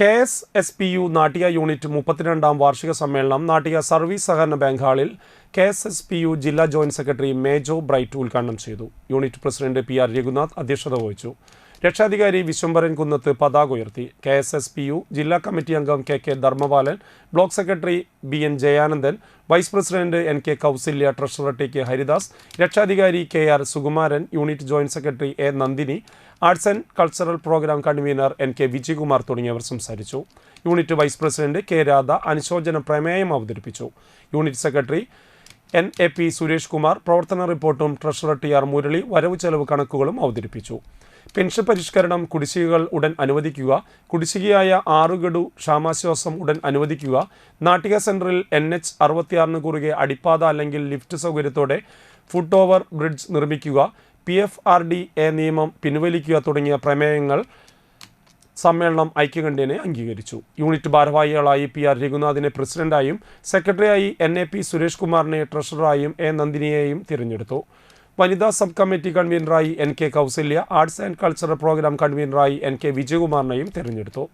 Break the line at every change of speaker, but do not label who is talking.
K S S P U Nattika unit മുപ്പത്തിരണ്ടാം വാർഷിക സമ്മേളനം നാട്ടിക സർവീസ് സഹകരണ ബാങ്ക് ഹാളിൽ K S S P U ജില്ലാ ജോയിന്റ് സെക്രട്ടറി മേജോ ബ്രൈറ്റ് ഉദ്ഘാടനം ചെയ്തു. Unit president P R Raghunath അധ്യക്ഷത വഹിച്ചു. രക്ഷാധികാരി വിശ്വംഭരൻ കുന്നത്ത് പതാക ഉയർത്തി. K S S P U ജില്ലാ കമ്മിറ്റി അംഗം K K Dharmapalan block secretary B N Jayanandan vice president N K Kausalya treasurer T K Haridas രക്ഷാധികാരി K R Sukumaran unit joint secretary A Nandini arts and cultural programme convener N K Vijayakumar തുടങ്ങിയവർ സംസാരിച്ചു. Unit vice president K Radha അനുശോചന പ്രമേയം അവതരിപ്പിച്ചു. Unit secretary N A P Suresh Kumar പ്രവർത്തന റിപ്പോർട്ടും treasurer T R Murali വരവ് ചെലവ് കണക്കുകളും അവതരിപ്പിച്ചു. പെൻഷൻ പരിഷ്കരണം കുടിശ്ശികകൾ ഉടൻ അനുവദിക്കുക കുടിശ്ശികയായ ആറു ഗഡു ക്ഷാമാശ്വാസം ഉടൻ അനുവദിക്കുക നാട്ടിക സെന്ററിൽ എൻ എച്ച് അറുപത്തിയാറിന് കുറുകെ അടിപ്പാത അല്ലെങ്കിൽ ലിഫ്റ്റ് സൗകര്യത്തോടെ ഫുട് ഓവർ ബ്രിഡ്ജ് നിർമ്മിക്കുക P F R D A നിയമം പിൻവലിക്കുക തുടങ്ങിയ പ്രമേയങ്ങൾ സമ്മേളനം ഐക്യകണ്ഠ്യനെ അംഗീകരിച്ചു. യൂണിറ്റ് ഭാരവാഹികളായി പി ആർ രഘുനാഥിനെ പ്രസിഡന്റായും സെക്രട്ടറിയായി എൻ എ പി സുരേഷ് കുമാറിനെ ട്രഷററായും എ നന്ദിനിയെയും തിരഞ്ഞെടുത്തു. വനിതാ sub committee കൺവീനറായി N K Kausalya arts and cultural programme കൺവീനറായി N K വിജയകുമാറിനെയും തിരഞ്ഞെടുത്തു.